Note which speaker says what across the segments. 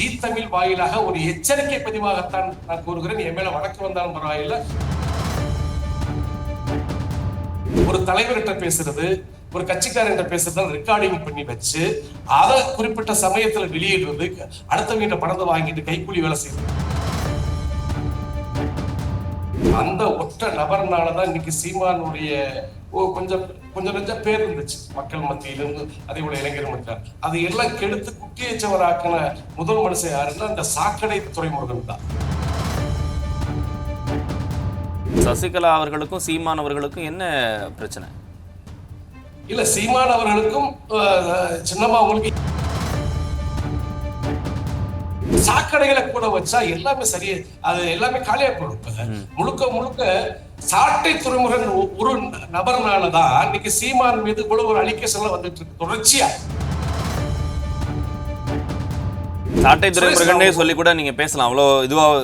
Speaker 1: G Tamil வாயிலாக ஒரு எச்சரிக்கை பதிவாகத்தான் நான் கூறுகிறேன். என் மேல வழக்கு வந்தாலும் பரவாயில்ல. ஒரு தலைவர்கிட்ட பேசுறது ஒரு கட்சிக்காரங்கிட்ட பேசுறது ரெக்கார்டிங் பண்ணி வச்சு அதை குறிப்பிட்ட சமயத்துல வெளியிடுறது அடுத்தவங்கிட்ட பணத்தை வாங்கிட்டு கைக்கூலி வேலை செய்யறது அந்த ஒற்ற நபர்னாலதான் இன்னைக்கு சீமானுடைய கொஞ்சம் கொஞ்சம் கொஞ்சம் பேர் இருந்துச்சு. மக்கள் மத்தியிலிருந்து அதே போல இளைஞர் மத்தியில். அது எல்லாம் கெடுத்து குட்டியச்சவராக்கின முதல் மனுஷன் யாருன்னா அந்த சாக்கடை துறைமுருகன் தான்.
Speaker 2: சசிகலா அவர்களுக்கும் சீமான் அவர்களுக்கும் என்ன பிரச்சனை?
Speaker 1: இல்ல சீமான் அவர்களுக்கும் சின்னம்மா அவங்களுக்கு சாக்கடைகளை கூட வச்சா எல்லாமே சரியா அது எல்லாமே காலியா போடும் முழுக்க முழுக்க சாட்டை துறைமுகன் ஒரு நபர்னாலதான் இன்னைக்கு சீமான் மீது இவ்வளவு ஒரு அலிகேஷன் எல்லாம் வந்துட்டு இருக்கு. தொடர்ச்சியா.
Speaker 2: சாட்டை துறைமுருகனே சொல்லி கூட நீங்க பேசலாம். அவ்வளோ இதுவா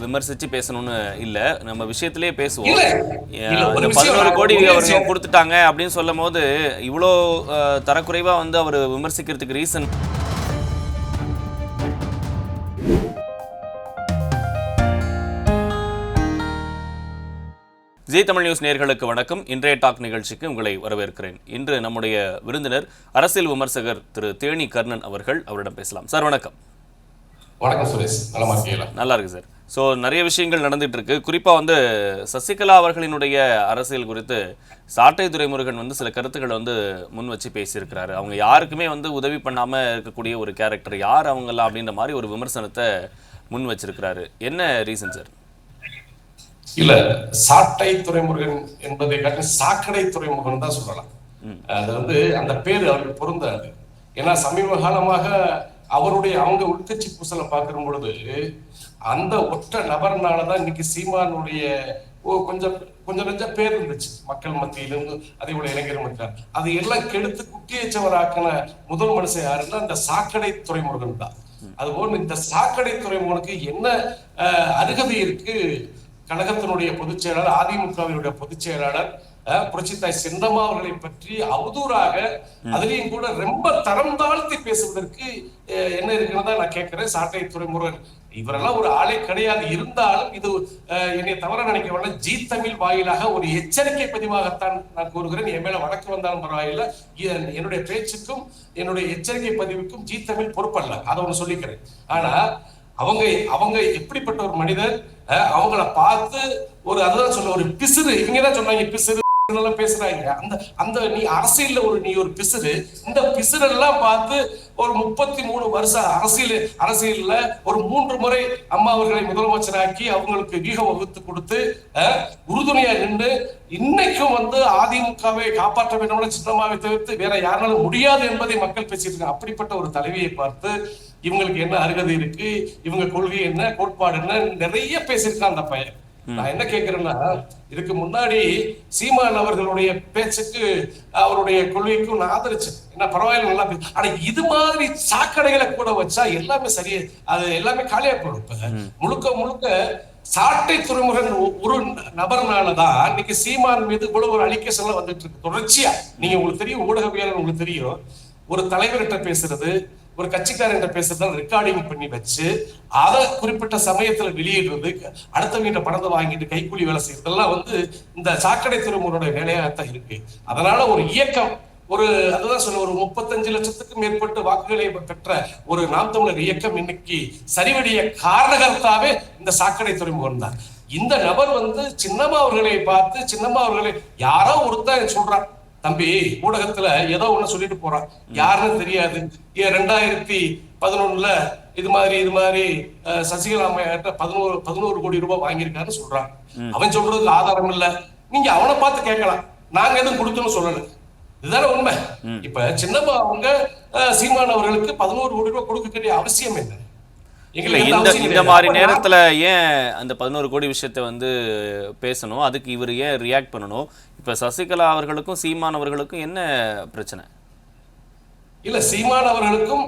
Speaker 2: விமர்சிச்சு பேசணும்னு இல்ல. நம்ம விஷயத்திலேயே பேசுவோம்.
Speaker 1: ஒரு
Speaker 2: பதினோரு கோடி
Speaker 1: செய்ய-
Speaker 2: கொடுத்துட்டாங்க அப்படின்னு சொல்லும் போது இவ்வளோ தரக்குறைவா வந்து அவர் விமர்சிக்கிறதுக்கு ரீசன் ஜி தமிழ் நியூஸ் நேயர்களுக்கு வணக்கம். இன்றைய டாக் நிகழ்ச்சிக்கு உங்களை வரவேற்கிறேன். இன்று நம்முடைய விருந்தினர் அரசியல் விமர்சகர் திரு தேனி கர்ணன் அவர்கள் அவரிடம் பேசலாம். சார் வணக்கம்.
Speaker 1: வணக்கம் சுரேஷ். நலமா இருக்கீங்களா?
Speaker 2: நல்லா இருக்கு சார். ஸோ நிறைய விஷயங்கள் நடந்துட்டு இருக்கு. குறிப்பாக வந்து சசிகலா அவர்களினுடைய அரசியல் குறித்து சாட்டை துரைமுருகன் வந்து சில கருத்துக்களை வந்து முன் வச்சு பேசியிருக்கிறாரு. அவங்க யாருக்குமே வந்து உதவி பண்ணாமல் இருக்கக்கூடிய ஒரு கேரக்டர் யார் அவங்கெல்லாம் அப்படின்ற மாதிரி ஒரு விமர்சனத்தை முன் வச்சிருக்கிறாரு. என்ன ரீசன் சார்?
Speaker 1: இல்ல சாட்டை துறைமுருகன் என்பதை காட்டி சாக்கடை துறைமுகன் தான் சொல்லலாம். அது வந்து அந்த பேரு அவருக்கு பொருந்தாது. ஏன்னா சமீப காலமாக அவருடைய அவங்க உட்கட்சி பூசலை பார்க்கிற பொழுது அந்த ஒற்ற நபர்னாலதான் இன்னைக்கு சீமானுடைய கொஞ்சம் கொஞ்சம் கொஞ்சம் பேர் இருந்துச்சு. மக்கள் மத்தியிலிருந்து அதே போல இளைஞர் மத்தியில் அது எல்லாம் கெடுத்து குட்டியச்சவராக்கின முதல் மனுஷன் யாருன்னா அந்த சாக்கடை துறைமுருகன் தான். அதுபோல் இந்த சாக்கடை துறைமுகனுக்கு என்ன அருகதை இருக்கு? கழகத்தினுடைய பொதுச் செயலாளர் அதிமுகவினுடைய பொதுச் செயலாளர் புரட்சித்தாய் செந்தம்மா அவர்களை பற்றி அவதூறாக அதுலயும் கூட ரொம்ப தரம் தாழ்த்தி பேசுவதற்கு என்ன இருக்கிறதா நான் கேட்கிறேன். சாட்டை துறைமுருகன். இவரெல்லாம் ஒரு ஆளே கிடையாது. இருந்தாலும் இது அஹ், என்னை தவற நினைக்க வேண்டாம் ஜி தமிழ் வாயிலாக ஒரு எச்சரிக்கை பதிவாகத்தான் நான் கூறுகிறேன். என் மேல வழக்கு வந்தாலும் பரவாயில்லை. என்- என்னுடைய பேச்சுக்கும் என்னுடைய எச்சரிக்கை பதிவுக்கும் ஜி தமிழ் பொறுப்பல்ல. அதை ஒண்ணு சொல்லிக்கிறேன். ஆனா அவங்க அவங்க எப்படிப்பட்ட ஒரு மனிதர்? அவங்கள பார்த்து ஒரு அதுதான் சொல்ல ஒரு பிசுறு. இவங்க தான் சொன்னாங்க பிசுறு எல்லாம் பேசுறாங்க. அந்த அந்த நீ அரசியல்ல ஒரு நீ ஒரு பிசுறு. இந்த பிசுறெல்லாம் பார்த்து ஒரு முப்பத்தி மூணு வருஷம் அரசியல் அரசியல்ல ஒரு மூன்று முறை அம்மா அவர்களை முதலமைச்சராக்கி அவங்களுக்கு வீக வகுத்து கொடுத்து அஹ், உறுதுணையா நின்று இன்னைக்கும் வந்து அதிமுகவை காப்பாற்ற வேண்டும் சின்னமாவை தவிர்த்து வேற யாருனாலும் முடியாது என்பதை மக்கள் பேசிட்டு இருக்காங்க. அப்படிப்பட்ட ஒரு தலைவியை பார்த்து இவங்களுக்கு என்ன அருகதை இருக்கு? இவங்க கொள்கை என்ன? கோட்பாடு என்ன? நிறைய பேசியிருக்கான் அந்த பையன். நான் என்ன கேக்குறேன்னா இதுக்கு முன்னாடி சீமான் அவர்களுடைய பேச்சுக்கு அவருடைய கொள்கைக்கும் நான் ஆதரிச்சேன் என்ன பரவாயில்ல நல்லா பேசு. ஆனா இது மாதிரி சாக்கடைகளை கூட வச்சா எல்லாமே சரியா அது எல்லாமே காலியா போடும் முழுக்க முழுக்க சாட்டை துறைமுகன் ஒரு நபர்னாலதான் இன்னைக்கு சீமான் மீது இவ்வளவு ஒரு எல்லாம் வந்துட்டு இருக்கு. தொடர்ச்சியா. நீங்க உங்களுக்கு தெரியும் ஊடகவியலாளர் உங்களுக்கு தெரியும். ஒரு தலைவர்கிட்ட பேசுறது ஒரு கட்சிக்காரங்கிட்ட பேசுறத ரெக்கார்டிங் பண்ணி வச்சு அதை குறிப்பிட்ட சமயத்துல வெளியிடுறது அடுத்தவங்கிட்ட பணத்தை வாங்கிட்டு கைக்கூலி வேலை செய்யறதெல்லாம் வந்து இந்த சாக்கடை துறைமுகனோட வேலையாகத்தான் இருக்கு. அதனால ஒரு இயக்கம் ஒரு அதுதான் சொல்ல ஒரு முப்பத்தஞ்சு லட்சத்துக்கும் மேற்பட்ட வாக்குகளை பெற்ற ஒரு நாம் தமிழர் இயக்கம் இன்னைக்கு சரிவடைய காரணகர்த்தாவே இந்த சாக்கடை துறைமுகம் தான். இந்த நபர் வந்து சின்னம்மா அவர்களை பார்த்து சின்னம்மா அவர்களை யாரோ ஒருத்தர் சொல்றான் தம்பி ஊடகத்துல ஏதோ ஒண்ணு சொல்லிட்டு போறான். யாருன்னு தெரியாது. ரெண்டாயிரத்தி பதினொன்னுல இது மாதிரி இது மாதிரி சசிகலா அம்மையார்ட்ட பதினோரு பதினோரு கோடி ரூபாய் வாங்கியிருக்காருன்னு சொல்றான். அவன் சொல்றதுக்கு ஆதாரம் இல்ல. நீங்க அவனை பார்த்து கேட்கலாம். நாங்க எதுவும் கொடுத்தோம்னு சொல்லல. இதுதானே உண்மை? இப்ப சின்னப்பா அவங்க சீமான் அவர்களுக்கு பதினோரு கோடி ரூபாய் கொடுக்க வேண்டிய அவசியம் என்ன?
Speaker 2: இல்ல இந்த இந்த. மாதிரி நேரத்துல ஏன் அந்த பதினோரு கோடி விஷயத்த வந்து பேசணும்? அதுக்கு இவர் ஏன் ரியாக்ட் பண்ணணும்? இப்ப சசிகலா அவர்களுக்கும் சீமான் அவர்களுக்கும் என்ன பிரச்சனை?
Speaker 1: இல்ல சீமான் அவர்களுக்கும்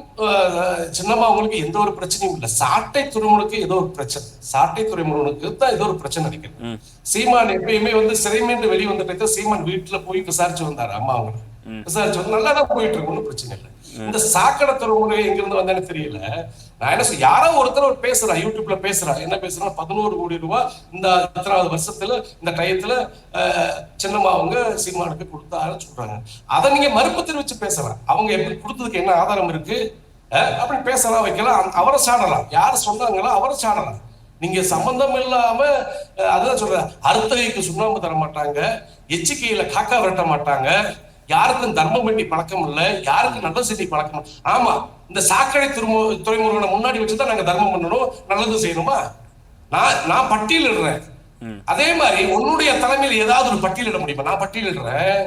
Speaker 1: சின்னம்மா அவங்களுக்கு எந்த ஒரு பிரச்சனையும் இல்ல. சாட்டை துறைமுகனுக்கு ஏதோ ஒரு பிரச்சனை. சாட்டை துறைமுகனுக்கு தான் ஏதோ ஒரு பிரச்சனை நினைக்கிறேன். சீமான் எப்பயுமே வந்து சிறைமீண்டு வெளியே வந்துட்டு சீமான் வீட்டுல போய் விசாரிச்சு வந்தாரு அம்மா அவங்க விசாரிச்சு வந்து நல்லா தான் போயிட்டு இருக்கு ஒன்றும் பிரச்சனை இல்லை. இந்த சாக்கடை துறைமுறை எங்கிருந்து வந்தேன்னு தெரியல. நான் என்ன சொல்ல யாரோ ஒருத்தர் ஒரு பேசுறா யூடியூப்ல பேசுறா. என்ன பேசுறா? பதினோரு கோடி ரூபாய் இந்த இத்தனாவது வருஷத்துல இந்த டயத்துல சின்னம்மா அவங்க சீமானுக்கு கொடுத்தாரு சொல்றாங்க. அதை நீங்க மறுப்பு தெரிவிச்சு பேசலாம். அவங்க எப்படி கொடுத்ததுக்கு என்ன ஆதாரம் இருக்கு? அஹ், அப்படி பேசலாம் வைக்கலாம். அவரை சாடலாம். யார் சொன்னாங்களோ அவரை சாடலாம். நீங்க சம்பந்தம் இல்லாம அஹ், அதான் சொல்றேன். அறுத்தகைக்கு சுண்ணாம்பு தர மாட்டாங்க எச்சிக்கையில காக்கா விரட்ட மாட்டாங்க. யாருக்கும் தர்மம் வேண்டி பழக்கம் இல்ல யாருக்கும் நல்ல செய்தி பழக்கம். ஆமா இந்த சாக்கடை துறைமு துறைமுருகனை முன்னாடி வச்சுதான் நாங்க தர்மம் பண்ணணும் நல்லது செய்யணுமா? நான் நான் பட்டியலிடுறேன். அதே மாதிரி உன்னுடைய தலைமையில் ஏதாவது ஒரு பட்டியலிட முடியுமா? நான் பட்டியலிடுறேன்.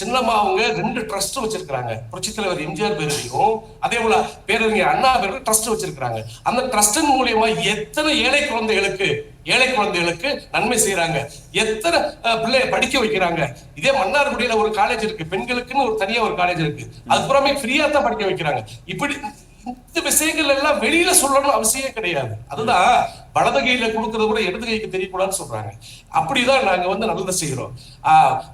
Speaker 1: சின்னம்மா அவங்க ரெண்டு ட்ரஸ்ட் வச்சிருக்காங்க புரட்சி தலைவர் எம்ஜிஆர் பேரவையும் அதே போல பேரறிஞர் அண்ணா பேரவை ட்ரஸ்ட் வச்சிருக்காங்க அந்த ட்ரஸ்டின் மூலியமா எத்தனை ஏழை குழந்தைகளுக்கு ஏழை குழந்தைகளுக்கு நன்மை செய்யறாங்க எத்தனை பிள்ளைய படிக்க வைக்கிறாங்க? இதே மன்னார்குடியில ஒரு காலேஜ் இருக்கு. பெண்களுக்குன்னு ஒரு தனியா ஒரு காலேஜ் இருக்கு. அது புறமே ஃப்ரீயா தான் படிக்க வைக்கிறாங்க. இப்படி இந்த விஷயங்கள் எல்லாம் வெளியில சொல்லணும் அவசியம் கிடையாது. அதுதான் வலது கையில கொடுக்கறது கூட இடது கைக்கு தெரியக்கூடாதுன்னு சொல்றாங்க. அப்படிதான் நாங்க வந்து நல்லதை செய்யறோம்.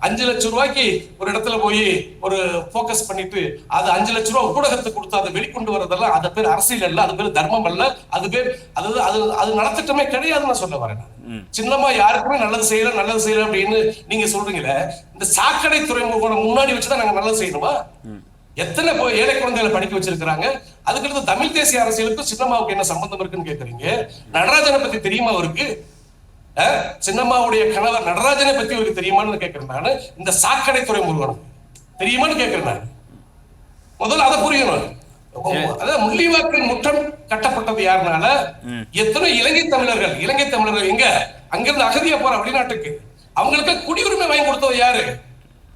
Speaker 1: அஞ்சு லட்சம் ரூபாய்க்கு ஒரு இடத்துல போய் ஒரு போக்கஸ் பண்ணிட்டு அது அஞ்சு லட்சம் ரூபாய் ஊடகத்துக்கு கொடுத்து அதை வெளிக்கொண்டு வரதெல்லாம் அது பேர் அரசியல் அல்ல அது பேர் தர்மம் அல்ல அது பேர் அது அது அது நடத்திட்டமே கிடையாதுன்னு நான் சொல்ல வரேன். நான். சின்னம்மா யாருக்குமே நல்லது செய்யல நல்லது செய்யல அப்படின்னு நீங்க சொல்றீங்களே இந்த சாக்கடை துறைமுகம் முன்னாடி வச்சுதான் நாங்க நல்லது செய்யணுமா? எத்தனை ஏழை குழந்தைகளை படிக்க வச்சிருக்காங்க அதுக்கடுத்து தமிழ் தேசிய அரசியலுக்கும் சின்னம்மாவுக்கு என்ன சம்பந்தம் இருக்குன்னு கேக்குறீங்க? நடராஜனை பத்தி தெரியுமா அவருக்கு? சின்னம்மாவுடைய கணவர் நடராஜனை பத்தி அவருக்கு தெரியுமான்னு கேட்கிறேன் நானு. இந்த சாக்கடை துறைமுருகன் தெரியுமான்னு கேட்கிறேன் நான். முதல்ல அதை புரியணும். அதாவது முள்ளிவாக்கின் முற்றம் கட்டப்பட்டது யாருனால? எத்தனை இலங்கை தமிழர்கள் இலங்கை தமிழர்கள் எங்க? அங்கிருந்து அகதியா போற வெளிநாட்டுக்கு. அவங்களுக்கு குடியுரிமை வாங்கி கொடுத்தது யாரு?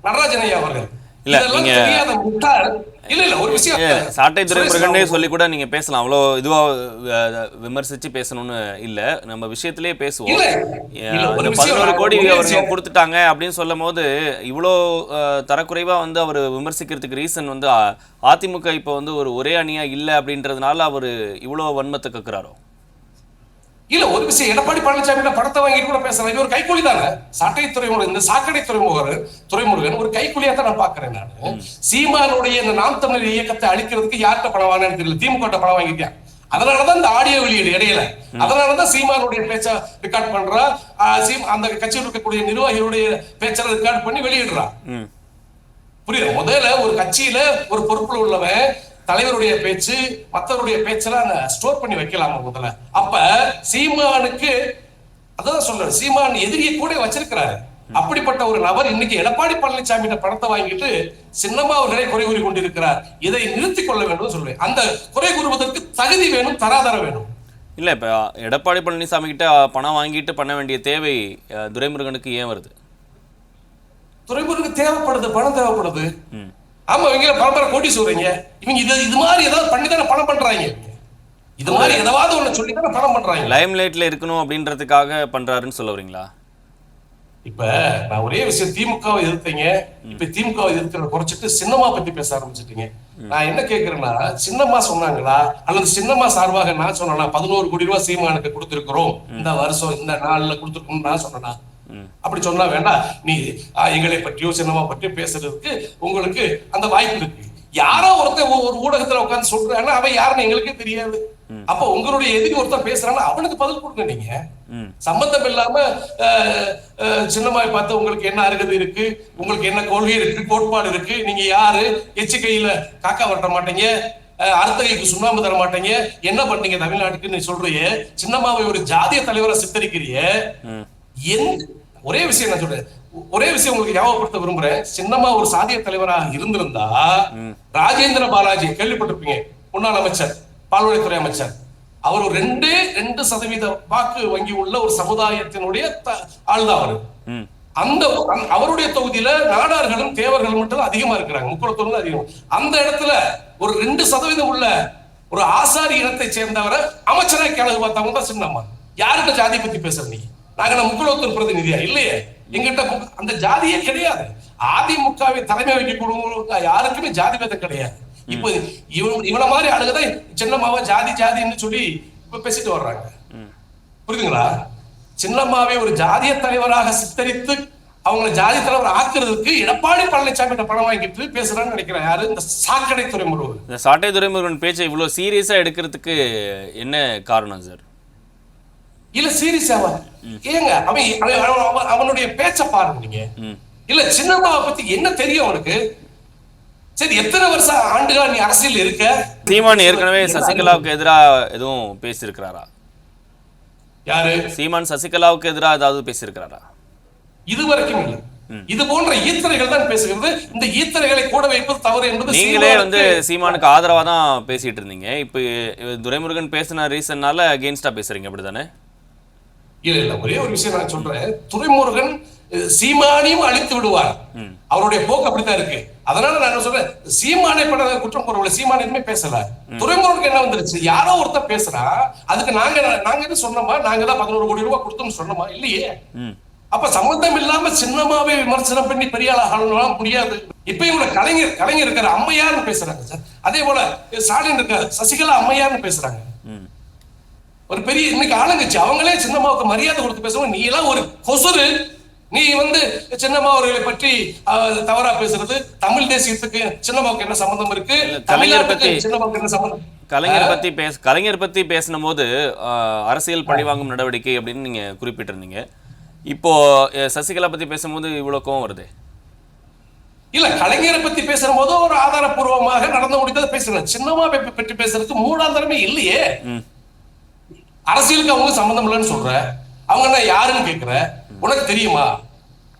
Speaker 1: நடராஜன் ஐயா அவர்கள்.
Speaker 2: இல்ல, நீங்க-
Speaker 1: இல்ல இல்ல ஒரு விஷயம்.
Speaker 2: சாட்டை
Speaker 1: ராவ்.
Speaker 2: சொல்லி கூட நீங்க பேசலாம். அவ்வளோ இதுவா விமர்சிச்சு பேசணும்னு இல்ல. நம்ம விஷயத்திலேயே பேசுவோம். பதினோரு கோடி அவங்க. கொடுத்துட்டாங்க அப்படின்னு சொல்லும் போது இவ்வளோ தரக்குறைவா வந்து அவர் விமர்சிக்கிறதுக்கு ரீசன் வந்து அதிமுக இப்போ வந்து ஒரு ஒரே அணியா இல்ல அப்படின்றதுனால அவர் இவ்வளோ வன்மத்தை கக்குறாரோ?
Speaker 1: இல்ல ஒரு விஷயம் எடப்பாடி பழனிசாமி படத்தை வாங்கிட்டு கூட பேசுறாங்க இவர் கைக்கூலி தானே சாட்டை துறைமுருகன் இந்த சாக்கடை துறைமுகர் துறைமுருகன் ஒரு கைக்கூலியா தான் நான் பாக்குறேன் நான். சீமானுடைய இந்த நாம் தமிழர் இயக்கத்தை அழிக்கிறதுக்கு யார்கிட்ட பணம் வாங்கினு தெரியல. திமுக ட்ட பணம் வாங்கிட்டியா அதனாலதான் இந்த ஆடியோ வெளியீடு இடையில. அதனாலதான் சீமானுடைய பேச்ச ரெக்கார்ட் பண்றா. ஆஹ் சீம் அந்த கட்சியில் இருக்கக்கூடிய நிர்வாகிகளுடைய பேச்சை ரெக்கார்ட் பண்ணி வெளியிடுறா.
Speaker 2: ம்.
Speaker 1: புரியுது? முதல்ல ஒரு கட்சியில ஒரு பொறுப்புல உள்ளவன் தலைவருடைய பேச்சு மத்தவருடைய பேச்செல்லாம் ஸ்டோர் பண்ணி வைக்கலாமா முதல்ல? அப்ப சீமானுக்கு அதான் சொல்றேன் சீமான் எதிரியை கூட வச்சிருக்கிறாரு. அப்படிப்பட்ட ஒரு நபர் இன்னைக்கு எடப்பாடி பழனிசாமி பணத்தை வாங்கிட்டு சின்னமா அவர்களை குறை கூறி கொண்டிருக்கிறார். இதை நிறுத்திக் கொள்ள வேண்டும் சொல்றேன். அந்த குறை கூறுவதற்கு தகுதி வேணும் தராதரம் வேணும்.
Speaker 2: இல்ல இப்ப எடப்பாடி பழனிசாமி கிட்ட பணம் வாங்கிட்டு பண்ண வேண்டிய தேவை துரைமுருகனுக்கு ஏன் வருது?
Speaker 1: துறைமுகனுக்கு தேவைப்படுது பணம் தேவைப்படுது. ஆமா இவங்க பரம்பரை கோடி சொல்றீங்க. இவங்க இது இது மாதிரி ஏதாவது பண்ணி தானே பணம் பண்றாங்க. இது மாதிரி ஏதாவது ஒண்ணு சொல்லி தானே பணம் பண்றாங்க.
Speaker 2: லைம் லைட்ல இருக்கணும் அப்படின்றதுக்காக பண்றாருன்னு சொல்ல வரீங்களா?
Speaker 1: இப்ப நான் ஒரே விஷயம் திமுகவை எதிர்த்தீங்க. இப்ப திமுகவை எதிர்க்கிறத குறைச்சிட்டு சின்னம்மா பத்தி பேச ஆரம்பிச்சிட்டீங்க. நான் என்ன கேக்குறேன்னா சின்னம்மா சொன்னாங்களா? அல்லது சின்னம்மா சார்பாக நான் சொன்னேனா? பதினோரு கோடி ரூபாய் சீமானுக்கு கொடுத்திருக்கிறோம். இந்த வருஷம் இந்த நாள்ல கொடுத்திருக்கோம் நான் சொன்னேனா? அப்படி சொன்னா வேண்டாம் நீ எங்களை பற்றியோ சின்னம்மா பற்றியோ பேசுறதுக்கு உங்களுக்கு அந்த வாய்ப்பு இருக்கு. யாரோ ஒருத்தன் ஒ- ஒரு ஊடகத்துல உட்கார்ந்து சொல்றான்னா அவன் யாருன்னு எங்களுக்கே தெரியாது. அப்ப உங்களுடைய எதிரி ஒருத்தன் பேசுறான்னா அவனுக்கு பதில் கொடுங்க நீங்க. சம்பந்தம் இல்லாம சின்னமாய் பார்த்து உங்களுக்கு என்ன அருகதை இருக்கு உங்களுக்கு என்ன கொள்கை இருக்கு கோட்பாடு இருக்கு நீங்க யாரு எச்சு கையில காக்கா வரட்ட மாட்டீங்க அஹ், அடுத்த கைக்கு சுண்ணாம்பு தர மாட்டீங்க என்ன பண்ணீங்க தமிழ்நாட்டுக்கு நீ சொல்றிய சின்னம்மாவை ஒரு ஜாதிய தலைவரை சித்தரிக்கிறிய? எந்த ஒரே விஷயம் நான் சொல்றேன். ஒரே விஷயம் உங்களுக்கு ஞாபகப்படுத்த விரும்புறேன். சின்னம்மா ஒரு சாதிய தலைவராக இருந்திருந்தா ராஜேந்திர பாலாஜி கேள்விப்பட்டிருப்பீங்க. முன்னாள் அமைச்சர் பால்வளைத்துறை அமைச்சர். அவர் ஒரு ரெண்டே ரெண்டு சதவீத வாக்கு வங்கி உள்ள ஒரு சமுதாயத்தினுடைய த- ஆள்தான் அவரு. அந்த அவருடைய தொகுதியில நாடார்களும் தேவர்களும் மட்டும் தான் அதிகமா இருக்கிறாங்க. முக்குளத்தூர் தான் அதிகம். அந்த இடத்துல ஒரு ரெண்டு சதவீதம் உள்ள ஒரு ஆசாரி இனத்தை சேர்ந்தவரை அமைச்சராக கிழக்கு பார்த்தவங்க தான் சின்னம்மா. யார்கிட்ட ஜாதி பத்தி பேசுற நீ? நாங்க நம்ம முக்குளத்தூர் பிரதிநிதியா? இல்லையே. எங்கிட்ட அந்த ஜாதியே கிடையாது. அதிமுகவை தலைமை வைக்கக்கூடிய யாருக்குமே ஜாதி பேதம் கிடையாது. இப்போ இவன் இவன மாதிரி ஆளுகதான் சின்னம்மாவை ஜாதி ஜாதின்னு சொல்லி இப்ப பேசிட்டு வர்றாங்க. புரியுதுங்களா? சின்னம்மாவை ஒரு ஜாதிய தலைவராக சித்தரித்து அவங்களை ஜாதி தலைவர் ஆக்குறதுக்கு எடப்பாடி பழனிசாமி கிட்ட பணம் வாங்கிட்டு பேசுறான்னு நினைக்கிறேன். யாரு? இந்த சாக்கடை துறைமுருகன்.
Speaker 2: இந்த சாட்டை துரைமுருகன் பேச்சை இவ்வளோ சீரியஸாக எடுக்கிறதுக்கு என்ன காரணம் சார்
Speaker 1: இல்ல சீரியஸாவா ஏங்க அவன் அவன் அவன் அவனுடைய பேச்ச பாருங்க நீங்க. இல்ல சின்னம்மாவை பத்தி என்ன தெரியும் அவனுக்கு? சரி எத்தனை வருஷம் ஆண்டுகளா நீ அரசியல் இருக்க?
Speaker 2: சீமான் ஏற்கனவே சசிகலாவுக்கு எதிராக எதுவும் பேசியிருக்கிறாரா?
Speaker 1: யாரு?
Speaker 2: சீமான் சசிகலாவுக்கு எதிராக ஏதாவது பேசியிருக்கிறாரா?
Speaker 1: இது வரைக்கும் இல்ல இது போன்ற ஈத்தரைகள் தான் பேசுகிறது. இந்த ஈத்தரைகளை கூட வைப்பது தவறு என்பது
Speaker 2: நீங்களே வந்து சீமானுக்கு ஆதரவா தான் பேசிட்டு இருந்தீங்க. இப்போ துரைமுருகன் பேசின ரீசன்னால அகெயின்ஸ்டா பேசுறீங்க அப்படிதானே
Speaker 1: இல்ல இல்ல ஒரே ஒரு விஷயம் நான் சொல்றேன். துரைமுருகன் சீமானையும் அழித்து விடுவார். அவருடைய போக்கு அப்படித்தான் இருக்கு. அதனால நான் என்ன சொல்றேன் சீமானை பட குற்றம் கூறவில்லை சீமான் எதுவுமே பேசல. துரைமுருகனுக்கு என்ன வந்துருச்சு? யாரோ ஒருத்தர் பேசுறா அதுக்கு நாங்க நாங்க என்ன சொன்னோமா? நாங்க தான் பதினோரு கோடி ரூபாய் கொடுத்தோம்னு சொன்னோமா? இல்லையே. அப்ப சம்பந்தம் இல்லாம சின்னமாவே விமர்சனம் பண்ணி பெரிய ஆளாகலாம் முடியாது. இப்ப இவங்க கலைஞர் கலைஞர் இருக்கிற அம்மையார்னு பேசுறாங்க சார். அதே போல ஸ்டாலின் இருக்காரு சசிகலா அம்மையார்னு பேசுறாங்க. ஒரு பெரிய இன்னைக்கு ஆளுங்கச்சு அவங்களே சின்னம்மாவுக்கு மரியாதை கொடுத்து பேசுவாங்க. நீ எல்லாம் ஒரு கொசுறு. நீ வந்து சின்னம்மா அவர்களை பற்றி தவறா பேசுறது. தமிழ் தேசியத்துக்கு சின்னம்மாவுக்கு என்ன சம்பந்தம் இருக்கு?
Speaker 2: கலைஞர்
Speaker 1: தமிழ்நாட்டுக்கு
Speaker 2: பத்தி-
Speaker 1: சின்னம்மாவுக்கு என்ன சம்பந்தம்?
Speaker 2: கலைஞர் பத்தி பேச கலைஞர் பத்தி பேசின போது அரசியல் பழிவாங்கும் நடவடிக்கை அப்படின்னு நீங்க குறிப்பிட்டிருந்தீங்க. இப்போ சசிகலா பத்தி பேசும்போது இவ்வளவு கோவம் வருது?
Speaker 1: இல்ல கலைஞரை பத்தி பேசுற போது ஒரு ஆதாரப்பூர்வமாக நடந்து முடிந்ததை பேசுறேன். சின்னம்மா பற்றி பேசுறதுக்கு மூடாதாரமே இல்லையே. அரசியலுக்கு அவங்க சம்மந்தம் இல்லைன்னு சொல்ற. அவங்க என்ன யாருன்னு கேட்குற உனக்கு தெரியுமா?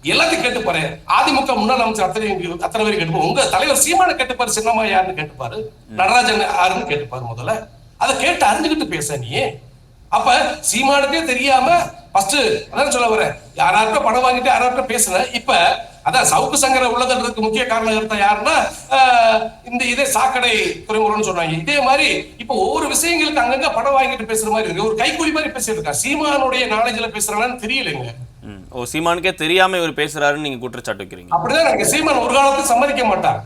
Speaker 1: எல்லாத்தையும் கேட்டுப்பாரு அதிமுக முன்னாள் அமைச்சர் அத்தனை அத்தனை பேரும் கேட்டுப்பாரு உங்க தலைவர் சீமான கேட்டுப்பாரு சின்னம்மா யாருன்னு கேட்டுப்பாரு நடராஜன் யாருன்னு கேட்டுப்பாரு முதல்ல. அதை கேட்டு அறிஞ்சுக்கிட்டு பேச நீ. அப்ப சீமானுக்கே தெரியாம ஃபர்ஸ்ட் அதான் சொல்ல வரேன் யாராருக்கும் பணம் வாங்கிட்டு யாராருக்கும் பேசுன இப்ப அதான் சவுக்கு சங்கர உள்ளதற்கு முக்கிய காரணம் யாருன்னா இந்த இதே சாக்கடை துறைமுகம்னு சொன்னாங்க. இதே மாதிரி இப்ப ஒவ்வொரு விஷயங்களுக்கு அங்கங்க பணம் வாங்கிட்டு பேசுற மாதிரி இருக்கு. ஒரு கைக்கூலி மாதிரி பேசிட்டு இருக்கா சீமானுடைய நாலேஜ்ல பேசுறாங்கன்னு தெரியலைங்க.
Speaker 2: ஓ சீமானுக்கே தெரியாம இவர் பேசுறாருன்னு நீங்க குற்றச்சாட்டு வைக்கிறீங்க.
Speaker 1: அப்படிதான் எனக்கு சீமான் ஒரு காலத்துல சம்மதிக்க மாட்டார்.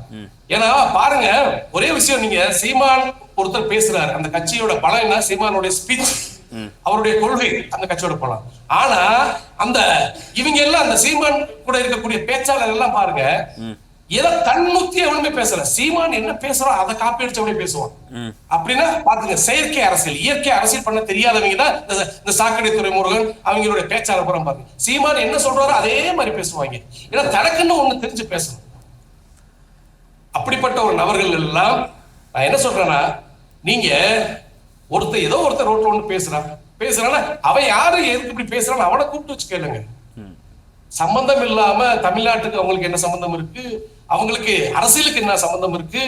Speaker 1: ஏன்னா பாருங்க ஒரே விஷயம் நீங்க சீமான் ஒருத்தர் பேசுறாரு. அந்த கட்சியோட பலம் என்ன? சீமானுடைய ஸ்பீச் அவருடைய கொள்கை அந்த கட்சியோட பலம். ஆனா அந்த இவங்க எல்லாம் அந்த சீமான் கூட இருக்கக்கூடிய பேச்சாளர் எல்லாம் பாருங்க. ஏதோ தன்முத்தி அவனுமே பேசுற சீமான் என்ன பேசுறோம் அதை காப்பி அடிச்சவனே பேசுவான் அப்படின்னா பாத்துங்க செயற்கை அரசியல் இயற்கை அரசியல் பண்ண தெரியாதவங்க தான் இந்த- இந்த சாக்கடை துறைமுருகன் அவங்களுடைய பேச்சாளர் புறம் பாருங்க. சீமான் என்ன சொல்றாரோ அதே மாதிரி பேசுவாங்க. ஏன்னா தனக்குன்னு ஒண்ணு தெரிஞ்சு பேசணும். அப்படிப்பட்ட ஒரு நபர்கள் எல்லாம் நான் என்ன சொல்றேன்னா நீங்க ஒருத்தர் ஏதோ ஒருத்தர் ரோட்ல ஒண்ணு பேசுறான். பேசுறான்னா அவன் யாரு? எதுக்கு இப்படி பேசுறான்னு அவனை கூப்பிட்டு வச்சு கேளுங்க. சம்பந்தம் இல்லாம தமிழ்நாட்டுக்கு அவங்களுக்கு என்ன சம்பந்தம் இருக்கு? அவங்களுக்கு அரசியலுக்கு என்ன சம்பந்தம் இருக்கு?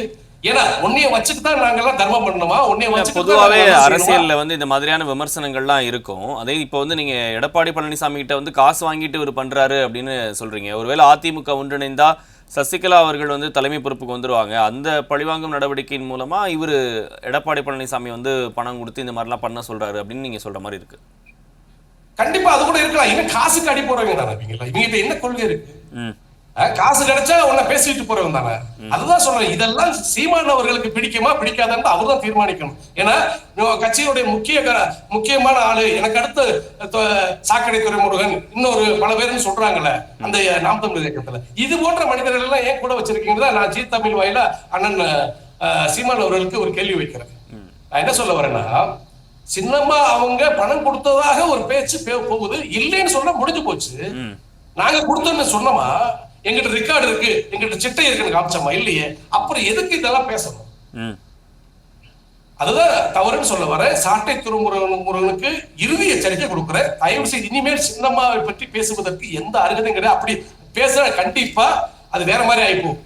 Speaker 1: ஏன்னா உன்னைய வச்சுட்டு தான் நாங்கெல்லாம் தர்மம் பண்ணணுமா? உன்னைய அரசியல்
Speaker 2: அரசியல்ல வந்து இந்த மாதிரியான விமர்சனங்கள்லாம் இருக்கும். அதே இப்போ வந்து நீங்க எடப்பாடி பழனிசாமி கிட்ட வந்து காசு வாங்கிட்டு இவர் பண்றாரு அப்படின்னு சொல்றீங்க. ஒருவேளை அதிமுக ஒன்றிணைந்தா சசிகலா அவர்கள் வந்து தலைமை பொறுப்புக்கு வந்துருவாங்க. அந்த பழிவாங்கும் நடவடிக்கையின் மூலமா இவர் எடப்பாடி பழனிசாமி வந்து பணம் கொடுத்து இந்த மாதிரிலாம் பண்ண சொல்றாரு அப்படின்னு நீங்க சொல்ற மாதிரி இருக்கு.
Speaker 1: கண்டிப்பா அது கூட இருக்கலாம். இவன் காசுக்கு அடி போறவங்க இவங்க என்ன கொள்கை இருக்கு? காசு கிடைச்சா உன்னை பேசிட்டு போறவன் தானே. அதுதான் சொல்றேன். இதெல்லாம் சீமான் அவர்களுக்கு பிடிக்குமா பிடிக்காதான்னு அவர் தான் தீர்மானிக்கணும். ஏன்னா கட்சியினுடைய முக்கிய முக்கியமான ஆளு எனக்கு அடுத்து சாக்கடை துறைமுருகன் இன்னொரு பல பேர்னு சொல்றாங்கல்ல அந்த நாம் தமிழ் இயக்கத்துல. இது போன்ற மனிதர்கள் எல்லாம் ஏன் கூட வச்சிருக்கீங்களா? நான் ஜி தமிழ் வாயில அண்ணன் சீமான் அவர்களுக்கு ஒரு கேள்வி வைக்கிறேன். நான் என்ன சொல்ல வரேன்னா சின்னம்மா அவங்க பணம் கொடுத்ததாக ஒரு பேச்சு பே- போகுது. இல்லைன்னு சொன்னா முடிஞ்சு போச்சு. நாங்க கொடுத்தோம்னு சொன்னோமா எங்கிட்ட ரெக்கார்டு இருக்கு எங்கிட்ட சிட்டை இருக்குன்னு காமிச்சோமா இல்லையே? அப்புறம் எதுக்கு இதெல்லாம் பேசணும்? அதுதான் தவறுன்னு சொல்ல வர சாட்டை துறைமுருகன் முருகனுக்கு இறுதி எச்சரிக்கை கொடுக்குறேன். தயவு செய்து இனிமேல் சின்னம்மாவை பற்றி பேசுவதற்கு எந்த அருகதையும் கிடையாது. அப்படி பேசுற கண்டிப்பா அது வேற மாதிரி ஆயிப்போம்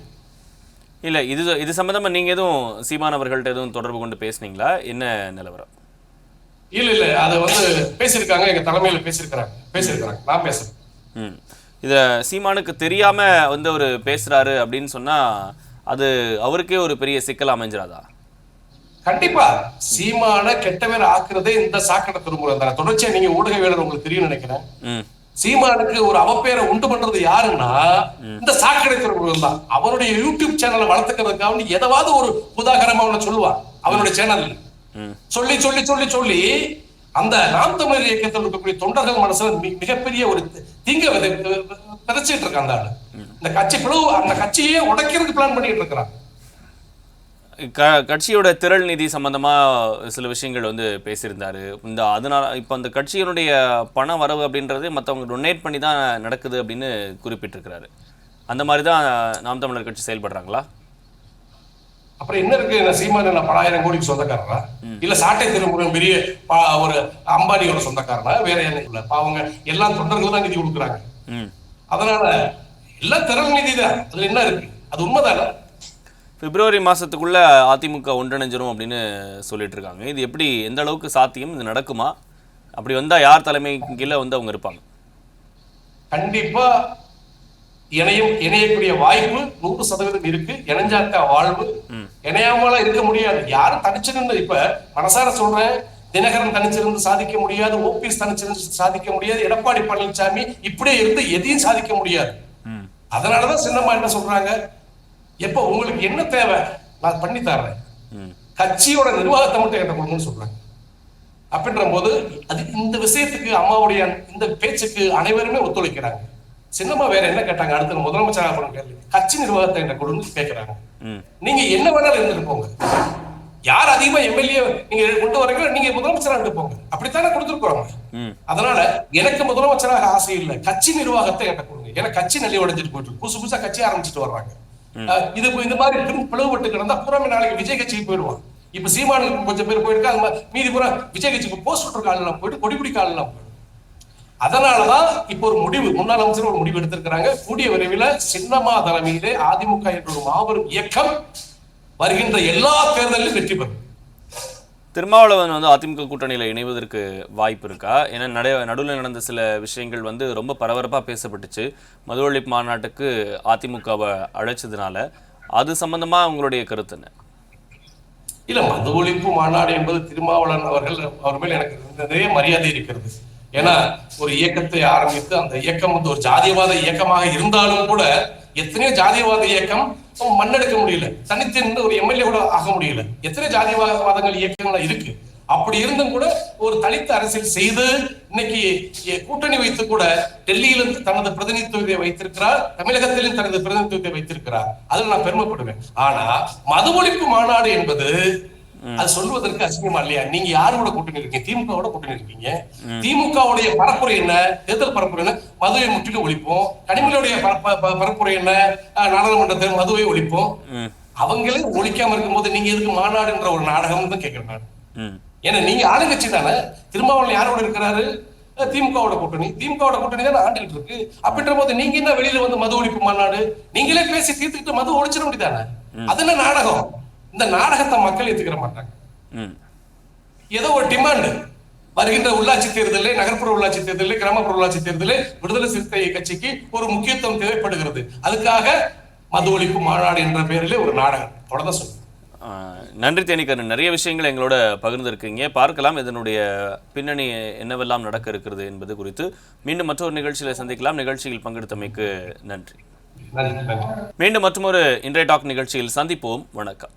Speaker 2: இல்ல இது இது சம்பந்தமா நீங்க எதுவும் சீமான் அவர்கள்ட்ட எதுவும் தொடர்பு கொண்டு பேசுனீங்களா? என்ன நிலவரம்?
Speaker 1: இல்ல இல்ல அதை வந்து பேசியிருக்காங்க எங்க தலைமையில பேசியிருக்கிறாங்க. பேசியிருக்கிறாங்க. நான் பேசுறேன்.
Speaker 2: ம். இத சீமானுக்கு தெரியாம வந்து அவர் பேசுறாரு அப்படின்னு சொன்னா அது அவருக்கே ஒரு பெரிய சிக்கல் அமைஞ்சிராதா?
Speaker 1: கண்டிப்பா. சீமான கெட்ட பேர் ஆக்குறதே இந்த சாக்கடை துறைமுருகன் தானே. தொடர்ச்சியா நீங்க ஊடகவியலர் உங்களுக்கு தெரியும் நினைக்கிறேன். சீமானுக்கு ஒரு அவப்பேரை உண்டு பண்றது யாருன்னா இந்த சாக்கடை துறைமுருகன் தான். அவனுடைய யூடியூப் சேனலை வளர்த்துக்கிறதுக்காக எதாவது ஒரு உதாகரமா அவனை சொல்லுவான். அவனுடைய சேனல்ல
Speaker 2: ம்.
Speaker 1: சொல்லி சொல்லி சொல்லி சொல்லி அந்த நாம் தமிழர் இயக்கத்தில் இருக்கக்கூடிய தொண்டர்கள் மனசுல மிகப்பெரிய ஒரு தீங்க விதை விதைச்சிட்டு இருக்கான் அந்த ஆளு. இந்த கட்சி பிளவு அந்த கட்சியே உடைக்கிறதுக்கு பிளான் பண்ணிட்டு இருக்கிறான்
Speaker 2: கட்சியோட திரள் நிதி சம்பந்தமா சில விஷயங்கள் வந்து பேசியிருந்தாரு. இந்த அதனால இப்போ அந்த கட்சியினுடைய பண வரவு அப்படின்றது மற்றவங்க டொனேட் பண்ணி தான் நடக்குது அப்படின்னு குறிப்பிட்டிருக்கிறாரு. அந்த மாதிரி தான் நாம் தமிழர் கட்சி செயல்படுறாங்களா?
Speaker 1: அப்புறம் என்ன இருக்கு? என்ன சீமான் என்ன பலாயிரம் கோடிக்கு சொந்தக்காரனா இல்ல சாட்டை திருமுருகன் பெரிய ஒரு அம்பானியோட சொந்தக்காரனா? வேற என்ன இல்ல. அவங்க எல்லாம் தொண்டர்கள் தான் நிதி கொடுக்குறாங்க. அதனால எல்லாம் திறன் நிதி தான். அதுல என்ன இருக்கு? அது உண்மைதானே?
Speaker 2: பிப்ரவரி மாசத்துக்குள்ள அதிமுக ஒன்றிணைஞ்சிரும் அப்படின்னு சொல்லிட்டு இருக்காங்க இது எப்படி எந்த அளவுக்கு சாத்தியம்? இது நடக்குமா? அப்படி வந்தா யார் தலைமைக்கு கீழே வந்து அவங்க இருப்பாங்க?
Speaker 1: கண்டிப்பா இணையும் இணையக்கூடிய வாய்ப்பு நூறு சதவீதம் இருக்கு. இணைஞ்சாக்கா வாழ்வு. இணையாமலாம் இருக்க முடியாது. யாரும் தனிச்சு நின்று இப்ப மனசார சொல்றேன் தினகரன் தனிச்சிருந்து சாதிக்க முடியாது ஓபிஎஸ் தனிச்சிருந்து சாதிக்க முடியாது எடப்பாடி பழனிசாமி இப்படியே இருந்து எதையும் சாதிக்க முடியாது. அதனாலதான் சின்னம்மா என்ன சொல்றாங்க? எப்ப உங்களுக்கு என்ன தேவை? நான் பண்ணி தர்றேன். கட்சியோட நிர்வாகத்தை மட்டும் என்கிட்ட கொடுங்கன்னு சொல்றாங்க. அப்படின்ற போது அது இந்த விஷயத்துக்கு அம்மாவுடைய இந்த பேச்சுக்கு அனைவருமே ஒத்துழைக்கிறாங்க. சின்னம்மா வேற என்ன கேட்டாங்க? அடுத்த முதலமைச்சராக போன கேள்வி கட்சி நிர்வாகத்தை என்கிட்ட கொடுங்க கேட்கிறாங்க நீங்க என்ன வேணாலும் இருந்துட்டு போங்க. யார் அதிகமா எம்எல்ஏ நீங்க கொண்டு வரீங்களோ நீங்க முதலமைச்சரா இருந்துட்டு போங்க. அப்படித்தானே கொடுத்துருக்கோங்க அதனால எனக்கு முதலமைச்சராக ஆசை இல்லை. கட்சி நிர்வாகத்தை என்கிட்ட கொடுங்க. ஏன்னா கட்சி நலிவடைஞ்சிட்டு போயிட்டு. புதுசு புதுசா கட்சி ஆரம்பிச்சிட்டு வர்றாங்க. இது இந்த மாதிரி பிளவுபட்டு கிடந்தா பூராமே நாளைக்கு விஜய் கட்சிக்கு போயிடுவான். இப்ப சீமானுக்கு கொஞ்சம் பேர் போயிருக்கா. அது மீதி பூரா விஜய் கட்சிக்கு போஸ்ட் விட்டுற காலெல்லாம் போயிட்டு கொடிபிடி காலெல்லாம் போயிடும் அதனாலதான் இப்போ ஒரு முடிவு முன்னாள் அமைச்சர் ஒரு முடிவு எடுத்திருக்கிறாங்க. கூடிய விரைவில் சின்னம்மா தலைமையிலே அதிமுக என்ற ஒரு மாபெரும் இயக்கம் வருகின்ற எல்லா தேர்தலிலும் வெற்றி பெறும்.
Speaker 2: திருமாவளவன் வந்து அதிமுக கூட்டணியில் இணைவதற்கு வாய்ப்பு இருக்கா? ஏன்னா நட நடுவில் நடந்த சில விஷயங்கள் வந்து ரொம்ப பரபரப்பாக பேசப்பட்டுச்சு. மது ஒழிப்பு மாநாட்டுக்கு அதிமுகவை அழைச்சதுனால அது சம்பந்தமா உங்களுடைய கருத்து என்ன?
Speaker 1: இல்ல மது ஒழிப்பு மாநாடு என்பது திருமாவளவன் அவர்கள் அவர் மேல் எனக்கு நிறைய மரியாதை இருக்கிறது. ஏன்னா ஒரு இயக்கத்தை ஆரம்பித்து அந்த இயக்கம் வந்து ஒரு ஜாதியவாத இயக்கமாக இருந்தாலும் கூட எத்தனையோ ஜாதியவாத இயக்கம் மண்ணெடுக்க முடியல. தனித்து நின்று ஒரு எம்எல்ஏ கூட ஆக முடியல. எத்தனை ஜாதியவாதங்கள் இயக்கங்கள் இருக்கு. அப்படி இருந்தும் கூட ஒரு தலித்து அரசியல் செய்து இன்னைக்கு கூட்டணி வைத்து கூட டெல்லியிலிருந்து தனது பிரதிநிதித்துவத்தை வைத்திருக்கிறார் தமிழகத்திலும் தனது பிரதிநிதித்துவத்தை வைத்திருக்கிறார். அதில் நான் பெருமைப்படுவேன். ஆனா மது ஒழிப்பு மாநாடு என்பது அது சொல்வதற்கு அசிங்கமா இல்லையா? நீங்க யாரோட கூட்டணி இருக்கீங்க? திமுகவோட கூட்டணி இருக்கீங்க. திமுகவுடைய பரப்புரை என்ன? தேர்தல் பரப்புரை என்ன? மதுவை முற்றிலும் ஒழிப்போம். கனிமொழியுடைய பரப்புரை என்ன? நாடாளுமன்றத்தில் மதுவை ஒழிப்போம். அவங்களே ஒழிக்காம இருக்கும்போது நீங்க எதுக்கு மாநாடுன்ற ஒரு நாடகம் தான் கேட்கிறேன் நான். ஏன்னா நீங்க ஆளுங்கட்சி தானே? திருமாவளவன் யாரோட இருக்கிறாரு? திமுகவோட கூட்டணி. திமுகவோட கூட்டணி தானே ஆண்டுகிட்டு இருக்கு. அப்படின்ற போது நீங்க என்ன வெளியில வந்து மது ஒழிப்பு மாநாடு? நீங்களே பேசி தீர்த்துக்கிட்டு மது ஒழிச்சிட முடியுதானே அது என்ன நாடகம்? இந்த நாடகத்தை மக்கள் ஏத்துக்கிற மாட்டாங்க. ஏதோ ஒரு டிமாண்ட் வருகின்ற உள்ளாட்சி தேர்தலில் நகர்ப்புற உள்ளாட்சி தேர்தலில் கிராமப்புற உள்ளாட்சி தேர்தலில் விடுதலை சிறுத்தை கட்சிக்கு ஒரு முக்கியத்துவம் தேவைப்படுகிறது. அதுக்காக மது ஒழிப்பு மாநாடு என்ற பெயரிலே ஒரு நாடகம். சொல்லுவேன்
Speaker 2: ஆஹ் நன்றி தேனிக்கரன் நிறைய விஷயங்களை எங்களோட பகிர்ந்திருக்கீங்க. பார்க்கலாம் இதனுடைய பின்னணி என்னவெல்லாம் நடக்க இருக்கிறது என்பது குறித்து. மீண்டும் மற்றொரு நிகழ்ச்சியில சந்திக்கலாம். நிகழ்ச்சியில் பங்கெடுத்தமைக்கு
Speaker 1: நன்றி.
Speaker 2: மீண்டும் மற்றொரு இன்றைய டாக் நிகழ்ச்சியில் சந்திப்போம். வணக்கம்.